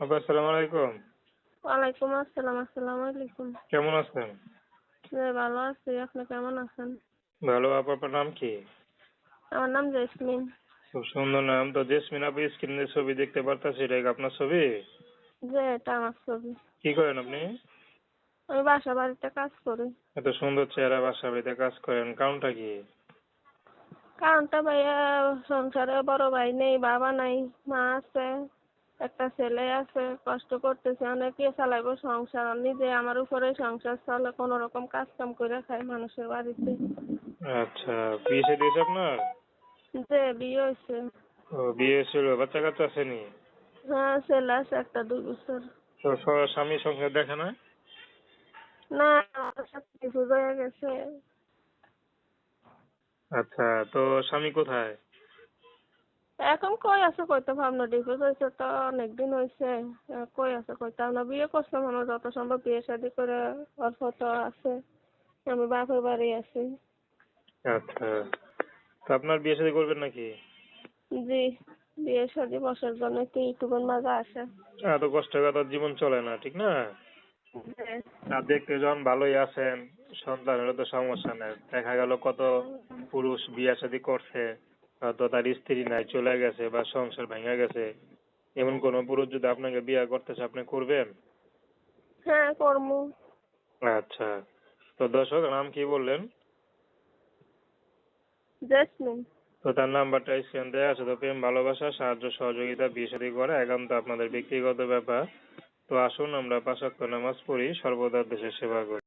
আপা আসসালামু আলাইকুম। ওয়ালাইকুম আসসালাম আসসালামু আলাইকুম। কেমন আছেন? ভালো আছি। আপনি কেমন আছেন? ভালো আপা আপনার নাম কি? আমার নাম জেসমিন। খুব সুন্দর নাম। তো জেসমিন আপনি স্ক্রিনে ছবি দেখতে পারতেছি এটা কি আপনার ছবি? যে এটা আমার ছবি। কি করেন আপনি? আমি বাসা বাড়িতে কাজ করি। এত সুন্দর চেহারা বাসা বাড়িতে কাজ করেন। কারণটা কি? কারণটা ভাইয়া সংসারে বড় ভাই নেই বাবা নাই মা আছে। একটা ছেলে আছে কষ্ট করতেছে অনেকে চালাইবো সংসার নিজে আমার উপরে সংসার চলে কোনো রকম কাজ কাম করে খায় মানুষের বাড়িতে। আচ্ছা বিয়ে সে দিয়েছে আপনার? যে বিয়ে হয়েছে। ও বিয়ে ছিল বাচ্চা কাচ্চা আসেনি? হ্যাঁ ছেলে আছে একটা দুই বছর। তো স্বামী সংসার দেখে না? না আমার সাথে কিছু হয়ে গেছে। আচ্ছা তো স্বামী কোথায়? এখন কই আছে কইতে ভাবনা ডিভোর্স হয়েছে তো অনেকদিন হয়েছে কই আছে কইতাম না বিয়ে করছে মনে হয় যত সম্ভব বিয়ে শাদি করে অল্প তো আছে আমি বাপের বাড়ি আছি। আচ্ছা তো আপনার বিয়ে শাদী করবেন নাকি? জি বিয়ে শাদি বসার জন্য একটু ইউটিউবের মাঝে আসে এত কষ্ট করে তো জীবন চলে না ঠিক না? আর দেখতে যখন ভালোই আছেন সন্তানেরও তো সমস্যা নেই। দেখা গেল কত পুরুষ বিয়ে শাদী করছে। হয়তো তার স্ত্রী নাই চলে গেছে বা সংসার ভেঙে গেছে এমন কোন পুরুষ যদি আপনাকে বিয়ে করতেছে আপনি করবেন? হ্যাঁ কর্মু আচ্ছা। তো দর্শক নাম কি বললেন? জেসমিন। তো তার নাম্বারটা স্ক্রিন দেওয়া আছে তো প্রেম ভালোবাসা সাহায্য সহযোগিতা বিয়ে শাদী করা একান্ত আপনাদের ব্যক্তিগত ব্যাপার। তো আসুন আমরা পাঁচ ওয়াক্ত নামাজ পড়ি সর্বদা দেশের সেবা করি।